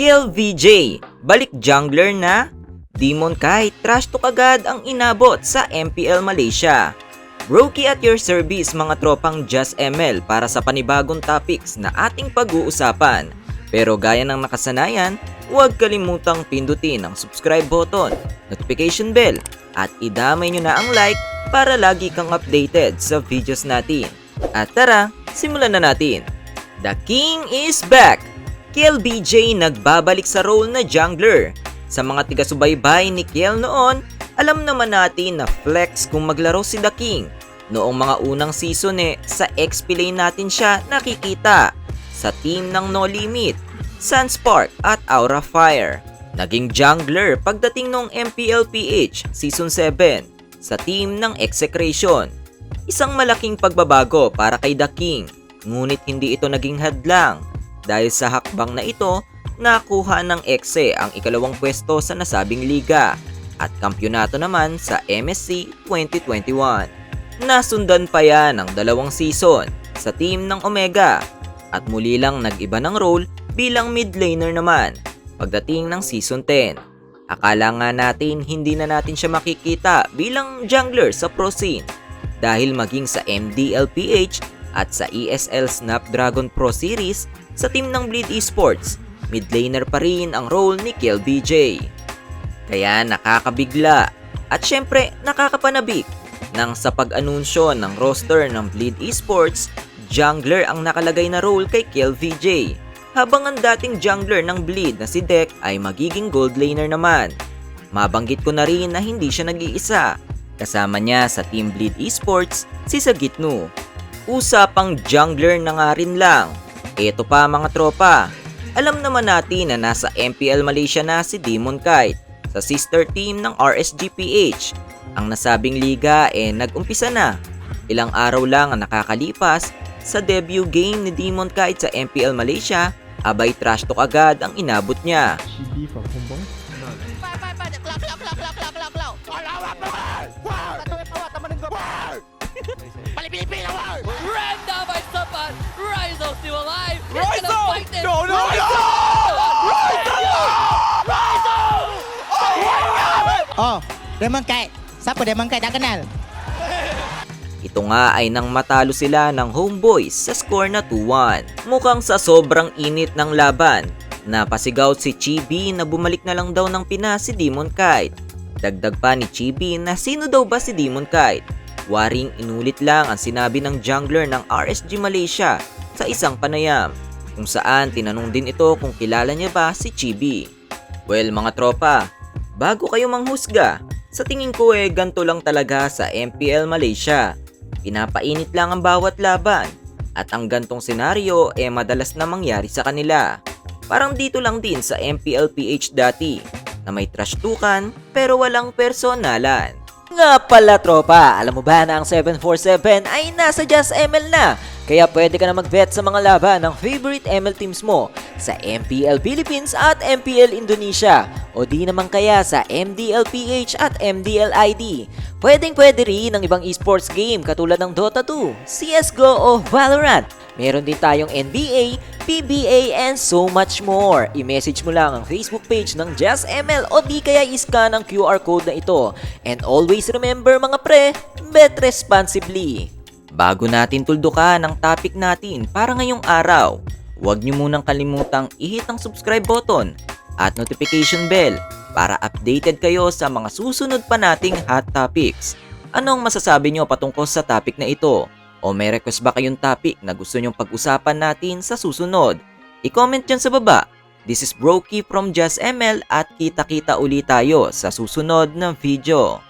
Kill VJ, balik jungler na? Demon Kite, trash talk agad ang inabot sa MPL Malaysia. Brokey at your service mga tropang Just ML para sa panibagong topics na ating pag-uusapan. Pero gaya ng nakasanayan, huwag kalimutang pindutin ang subscribe button, notification bell, at idamay nyo na ang like para lagi kang updated sa videos natin. At tara, simulan na natin. The King is back! Kiel BJ nagbabalik sa role na jungler. Sa mga tiga-subaybay ni Kiel noon, alam naman natin na flex kung maglaro si The King. Noong mga unang season eh, sa XP natin siya nakikita. Sa team ng No Limit, Sunspark at Aura Fire. Naging jungler pagdating ng MPLPH Season 7 sa team ng Execration. Isang malaking pagbabago para kay The King, ngunit hindi ito naging hadlang dahil sa hakbang na ito, nakuha ng Exe ang ikalawang pwesto sa nasabing liga at kampyonato naman sa MSC 2021. Nasundan pa yan ng dalawang season sa team ng Omega at muli lang nag-iba ng role bilang mid laner naman pagdating ng season 10. Akala nga natin hindi na natin siya makikita bilang jungler sa pro scene dahil maging sa MDLPH at sa ESL Snapdragon Pro Series sa team ng Bleed Esports, mid laner pa rin ang role ni Kiel BJ. Kaya nakakabigla at syempre nakakapanabik nang sa pag-anunsyo ng roster ng Bleed Esports, jungler ang nakalagay na role kay Kiel VJ. Habang ang dating jungler ng Bleed na si Dek ay magiging gold laner naman. Mabanggit ko na rin na hindi siya nag-iisa. Kasama niya sa Team Bleed Esports si Sagitnu. Usapang jungler na nga rin lang. Ito pa mga tropa, alam naman natin na nasa MPL Malaysia na si Demon Kite sa sister team ng RSGPH. Ang nasabing liga eh nag-umpisa na. Ilang araw lang ang nakakalipas sa debut game ni Demon Kite sa MPL Malaysia, abay trash talk agad ang inabot niya. Pali Pilipino! Random ay sapat! Rise of Siwalan! Rise up! No, no, Rise no! Rise up! Rise up! Oh my God! Oh, Demon Kite. Sapo, Demon Kite, ang. Ito nga ay nang matalo sila ng homeboys sa score na 2-1. Mukhang sa sobrang init ng laban, napasigaw si Chibi na bumalik na lang daw ng Pinas si Demon Kite. Dagdag pa ni Chibi na sino daw ba si Demon Kite? Waring inulit lang ang sinabi ng jungler ng RSG Malaysia sa isang panayam, kung saan tinanong din ito kung kilala niya ba si Chibi. Well mga tropa, bago kayo manghusga, sa tingin ko eh ganto lang talaga sa MPL Malaysia. Pinapainit lang ang bawat laban at ang gantong senaryo eh madalas na mangyari sa kanila. Parang dito lang din sa MPL PH dati na may trash tukan pero walang personalan. Nga pala tropa, alam mo ba na ang 747 ay nasa Just ML na? Kaya pwede ka na mag-bet sa mga laban ng favorite ML teams mo sa MPL Philippines at MPL Indonesia o di naman kaya sa MDLPH at MDLID. Pwedeng pwede rin ng ibang esports game katulad ng Dota 2, CSGO o Valorant. Meron din tayong NBA, PBA, and so much more. I-message mo lang ang Facebook page ng Just ML o di kaya iscan ang QR code na ito. And always remember mga pre, bet responsibly. Bago natin tuldukan ang topic natin para ngayong araw, huwag niyo munang kalimutang i-hit ang subscribe button at notification bell para updated kayo sa mga susunod pa nating hot topics. Anong masasabi niyo patungkol sa topic na ito? O may request ba kayong topic na gusto nyong pag-usapan natin sa susunod? I-comment dyan sa baba. This is Brokey from Just ML at kita-kita ulit tayo sa susunod na video.